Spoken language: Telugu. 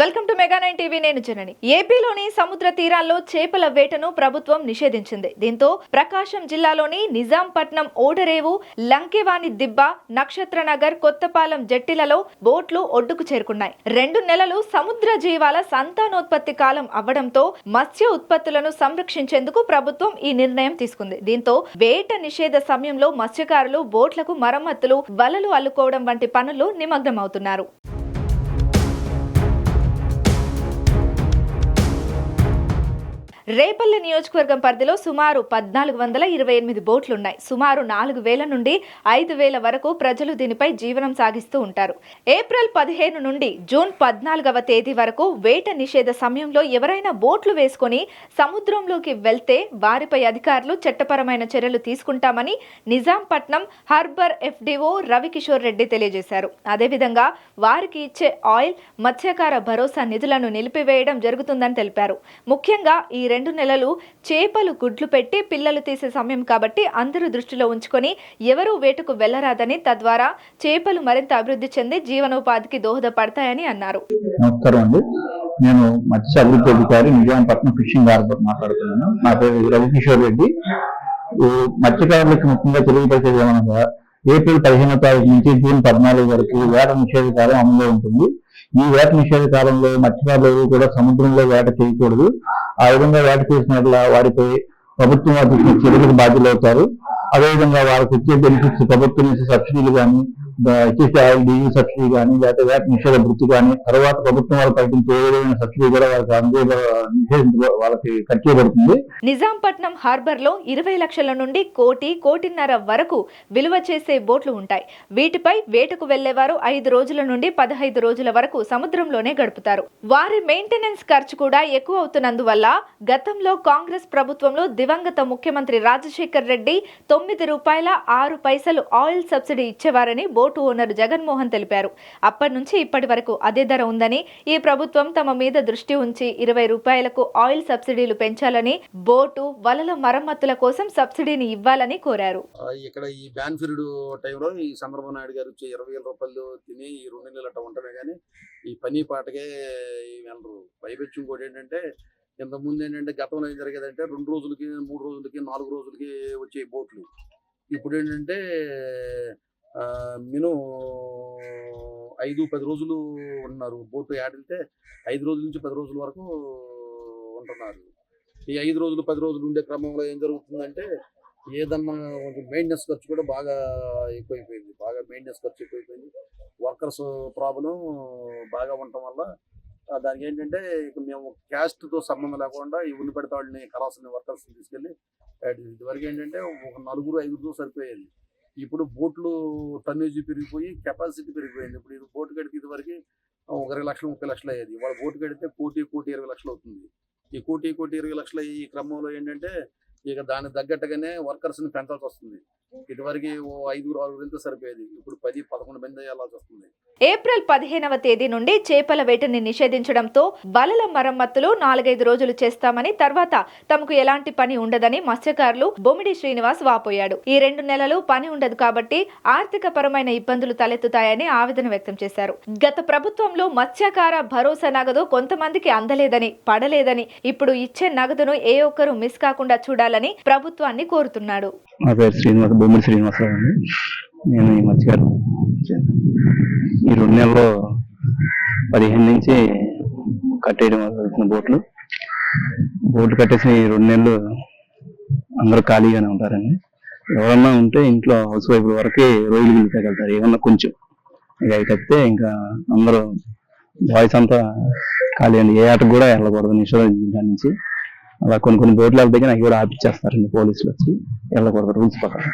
Welcome to mega nine TV నేను జనని. ఏపీలోని సముద్ర తీరాల్లో చేపల వేటను ప్రభుత్వం నిషేధించింది. దీంతో ప్రకాశం జిల్లాలోని నిజాంపట్నం ఓడరేవు లంకేవాణి దిబ్బ నక్షత్ర నగర్ కొత్తపాలెం జట్టిలలో బోట్లు ఒడ్డుకు చేరుకున్నాయి. రెండు నెలలు సముద్ర జీవాల సంతానోత్పత్తి కాలం అవ్వడంతో మత్స్య ఉత్పత్తులను సంరక్షించేందుకు ప్రభుత్వం ఈ నిర్ణయం తీసుకుంది. దీంతో వేట నిషేధ సమయంలో మత్స్యకారులు బోట్లకు మరమ్మతులు వలలు అల్లుకోవడం వంటి పనులు నిమగ్నమవుతున్నారు. రేపల్లె నియోజకవర్గం పరిధిలో సుమారు పద్నాలుగు వందల ఇరవై ఎనిమిది బోట్లున్నాయి. సుమారు నాలుగు వేల నుండి ఐదు వేల వరకు ప్రజలు దీనిపై జీవనం సాగిస్తూ ఉంటారు. ఏప్రిల్ పదిహేను నుండి జూన్ పద్నాలుగవ తేదీ వరకు వేట నిషేధ సమయంలో ఎవరైనా బోట్లు వేసుకొని సముద్రంలోకి వెళ్తే వారిపై అధికారులు చట్టపరమైన చర్యలు తీసుకుంటామని నిజాంపట్నం హార్బర్ ఎఫ్డిఓ రవికిషోర్ రెడ్డి తెలియజేశారు. అదేవిధంగా వారికి ఇచ్చే ఆయిల్ మత్స్యకార భరోసా నిధులను నిలిపివేయడం జరుగుతుందని తెలిపారు. ముఖ్యంగా ఈ రెండు నెలలు చేపలు గుడ్లు పెట్టి పిల్లలు తీసే సమయం కాబట్టి అందరూ దృష్టిలో ఉంచుకొని ఎవరూ వేటకు వెళ్ళరాదని తద్వారా చేపలు మరింత అభివృద్ధి చెంది జీవనోపాధికి దోహదపడతాయని అన్నారు. నమస్కారం అండి. నేను మత్స్య అభివృద్ధి అధికారి నిజాంపట్నం ఫిషింగ్ హార్బర్ మాట్లాడుతున్నాను. నా పేరు రవికిషోర్ రెడ్డి. ఈ మత్స్యకారులకు ముఖ్యంగా తెలియపరిచేది ఏమనగా ఏప్రిల్ పదిహేనో తారీఖు నుంచి జూన్ పద్నాలుగు వరకు వేట నిషేధ కాలం అమలులో ఉంటుంది. ఈ వేట నిషేధ కాలంలో మత్స్యకారులు కూడా సముద్రంలో వేట చేయకూడదు. ఆ విధంగా వేట చేసినట్ల వారిపై ప్రభుత్వం వారు తీసుకున్న చర్యలకు బాధ్యులు అవుతారు అదేవిధంగా వారికి వచ్చే బెనిఫిట్స్ ప్రభుత్వం నుంచి సబ్సిడీలు కానీ వచ్చేసి ఆయిల్ డీజిల్ సబ్సిడీ కానీ లేకపోతే వేట నిషేధ వృత్తి కానీ తర్వాత ప్రభుత్వం వాళ్ళు ప్రకటించే ఏ సబ్సిడీ కూడా వాళ్ళకి అందే వాళ్ళకి ఖర్చు చేయబడుతుంది నిజాంపట్నం హార్బర్లో ఇరవై లక్షల నుండి కోటి కోటిన్నర వరకు విలువ చేసే బోట్లు ఉంటాయి. వీటిపై వేటకు వెళ్ళేవారు ఐదు రోజుల నుండి పదహైదు రోజుల వరకు సముద్రంలోనే గడుపుతారు. వారి మెయింటెనెన్స్ ఖర్చు కూడా ఎక్కువ అవుతున్నందువల్ల గతంలో కాంగ్రెస్ ప్రభుత్వంలో దివంగత ముఖ్యమంత్రి రాజశేఖర్ రెడ్డి తొమ్మిది రూపాయల ఆరు పైసలు ఆయిల్ సబ్సిడీ ఇచ్చేవారని బోర్డు బోటు ఓనర్ జగన్మోహన్ తెలిపారు. అప్పటి నుంచి ఇప్పటి వరకు అదే ధర ఉందని ఈ ప్రభుత్వం తమ మీద దృష్టి ఉంచి ఇరవై రూపాయలకు ఆయిల్ సబ్సిడీలు పెంచాలని బోటు వలల మరమ్మతుల కోసం సబ్సిడీని ఇవ్వాలని కోరారు. ఇక్కడ ఈ బ్యాన్ పీరియడ్ టైంలో ఈ చంద్రబాబు నాయుడు గారు వచ్చి ఇరవై వేల రూపాయలు తిని ఈ రెండు నెలలు అట్ట ఉండమే కానీ ఈ పని పాటకే వెళ్ళరు పైపెచ్చు ఇంకోటి ఏంటంటే ఇంతకుముందు ఏంటంటే గతంలో ఏం జరిగేదంటే రెండు రోజులకి మూడు రోజులకి నాలుగు రోజులకి వచ్చే బోట్లు. ఇప్పుడు ఏంటంటే ఆ, ఐదు పది రోజులు ఉన్నారు. బోటు ఆడితే ఐదు రోజుల నుంచి పది రోజుల వరకు ఉంటున్నారు. ఈ ఐదు రోజులు పది రోజులు ఉండే క్రమంలో ఏం జరుగుతుందంటే ఏదన్నా కొంచెం మెయింటెనెన్స్ ఖర్చు కూడా బాగా ఎక్కువైపోయింది. బాగా మెయింటెనెన్స్ ఖర్చు ఎక్కువైపోయింది. వర్కర్స్ ప్రాబ్లం బాగా ఉండటం వల్ల దానికి ఏంటంటే ఇక మేము క్యాస్ట్తో సంబంధం లేకుండా ఈ ఉల్లి పెడతా కరాల్సిన వర్కర్స్ని తీసుకెళ్ళి ఇదివరకు ఏంటంటే ఒక నలుగురు ఐదుగురు సరిపోయేది. ఇప్పుడు బోట్లు టన్నేజీ పెరిగిపోయి కెపాసిటీ పెరిగిపోయింది. ఇప్పుడు ఇది బోటు కడితే ఇదివరకు ఒక ఇరవై లక్షలు ముప్పై లక్షలు అయ్యేది. వాళ్ళ బోటు కడితే కోటి కోటి ఇరవై లక్షలు అవుతుంది. ఈ కోటి కోటి ఇరవై లక్షల ఈ క్రమంలో ఏంటంటే ఇక దానికి తగ్గట్టుగానే వర్కర్స్ని పెంచాల్సి వస్తుంది. ఇటువరకు ఓ ఐదుగురు ఆరుగురు సరిపోయేది. ఇప్పుడు పది పదకొండు మంది వెళ్ళాల్సి వస్తుంది. ఏప్రిల్ పదిహేనవ తేదీ నుండి చేపల వేటని నిషేధించడంతో వలల మరమ్మతులు నాలుగైదు రోజులు చేస్తామని తర్వాత తమకు ఎలాంటి పని ఉండదని మత్స్యకారులు బొమ్మిడి శ్రీనివాస్ వాపోయాడు. ఈ రెండు నెలలు పని ఉండదు కాబట్టి ఆర్థిక పరమైన ఇబ్బందులు తలెత్తుతాయని ఆవేదన వ్యక్తం చేశారు. గత ప్రభుత్వంలో మత్స్యకార భరోసా నగదు కొంతమందికి అందలేదని పడలేదని ఇప్పుడు ఇచ్చే నగదును ఏ ఒక్కరూ మిస్ కాకుండా చూడాలని ప్రభుత్వాన్ని కోరుతున్నాడు. నా పేరు శ్రీనివాస బొమ్మిడి శ్రీనివాసరావు అండి. నేను ఈ మధ్య ఈ రెండు నెలల్లో పదిహేను నుంచి కట్టేయడం బోట్లు. బోట్లు కట్టేసిన ఈ రెండు నెలలు అందరూ ఖాళీగానే ఉంటారండి. ఎవరన్నా ఉంటే ఇంట్లో హౌస్ వైఫ్ వరకే రోజులు వెళ్ళిపోగలుగుతారు ఏమన్నా కొంచెం ఇక అవి తప్పితే ఇంకా అందరూ బాయ్స్ అంతా ఖాళీ అండి. ఏ ఆటకు కూడా వెళ్ళకూడదు. నిషేధం దాని నుంచి. అలా కొన్ని కొన్ని బోట్లు దగ్గర నాకు కూడా ఆపిచ్చేస్తారండి పోలీసులు వచ్చి వెళ్ళకూడదు రూల్స్ ప్రకారం.